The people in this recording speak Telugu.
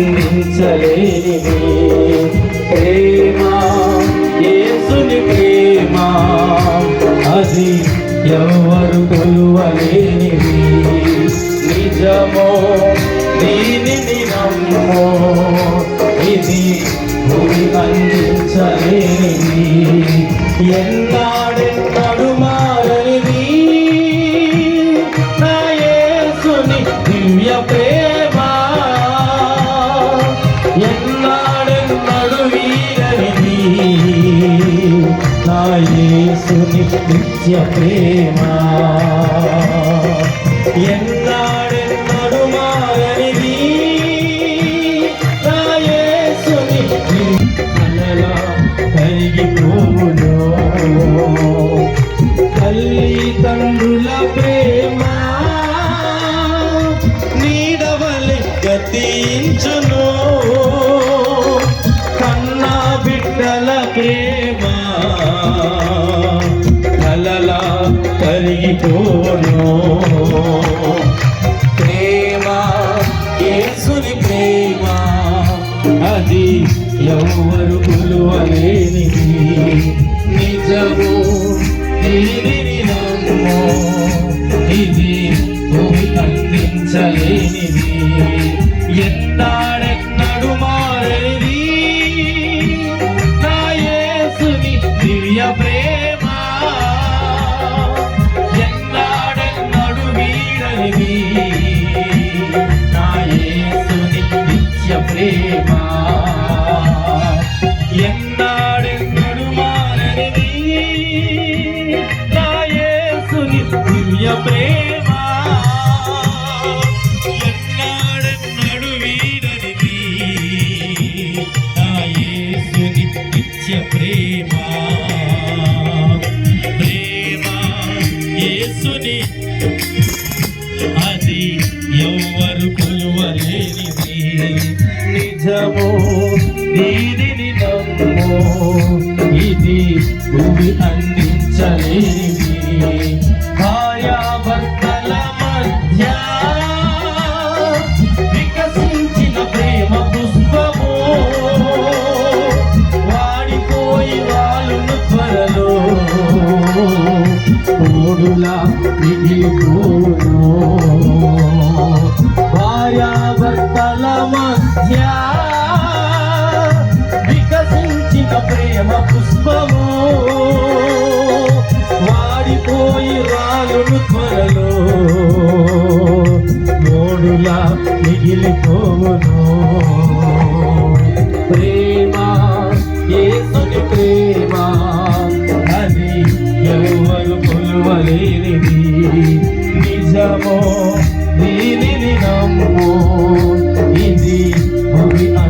వర్ణించలేనిది ప్రేమ యేసుని ప్రేమ అది ఎవరు కొలువలేనిది. నిజమో దీనిని నమ్మో ఇది భూమి అందించలేనిది. ఎన్నాడెన్నడు వీరనిది నా యేసుని నిత్య ప్రేమ ఎన్నాడెన్నడు మారనిది నా యేసుని కలలా అలలా కరిగిపోను. ప్రేమ యేసుని ప్రేమ అది ఎవరు కొలువలేనిది. నిజము దీనిని నమ్మో ఇది భూమి అందించలేనిది ఎన్నాడు ఎవ్వరు కొలువలేనిది నిజము దీనిని నమ్ము ఇది భూమి అందించలేనిది. మిగిలిపోను భార్యాభర్తల మధ్య వికసించిన ప్రేమ పుష్పము. వాడిపోయి రాలును త్వరలో ఓడులా మిగిలిపోను ప్రేమ యేసుని ప్రేమ అది ఎవరు కొలువలేనిది. iri nijamo nini ninambo idi bumi